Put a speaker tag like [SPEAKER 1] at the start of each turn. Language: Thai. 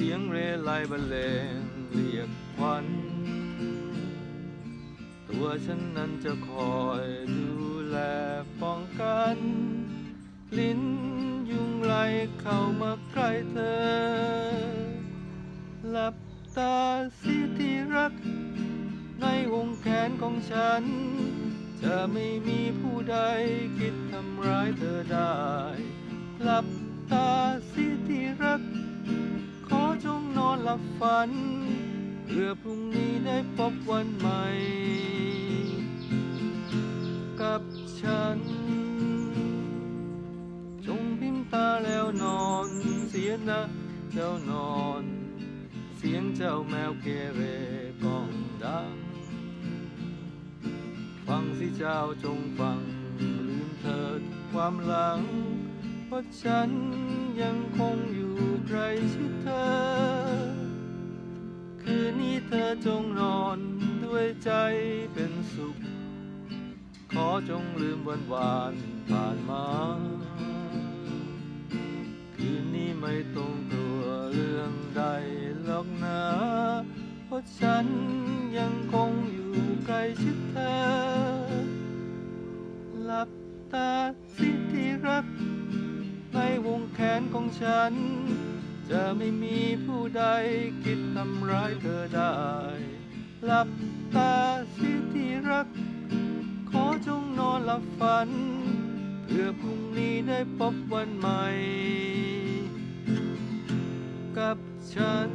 [SPEAKER 1] สียงเรไลบรรเลงเรียกควันตัวฉันนั้นจะคอยดูแลป้องกัน ลิ้นยุงไล่เข้ามาใกล้เธอ หลับตาสิที่รัก ในวงแขนของฉัน จะไม่มีผู้ใดคิดทำร้ายเธอได้ หลับตาสิที่รัก ฝัน เพื่อพรุ่งนี้ได้พบวันใหม่ กับฉัน จงพิมพ์ตาแล้วนอนเสียนะเจ้านอน เสียงเจ้าแมวเกเรก้องดัง ฟังสิเจ้าจงฟัง ลืมเถิดความหลัง เพราะฉันยังคงอยู่ใกล้ชิด ใจเป็นสุข ขอจงลืมวันวานผ่านมา คืนนี้ไม่ต้องกลัวเรื่องใดหรอกนะ เพราะฉันยังคงอยู่ใกล้ชิดเธอ หลับตาสิที่รัก ในวงแขนของฉัน จะไม่มีผู้ใดคิดทำร้ายเธอ หลับตาสิที่รัก ขอจงนอนหลับฝัน เพื่อพรุ่งนี้ได้พบวันใหม่ กับฉัน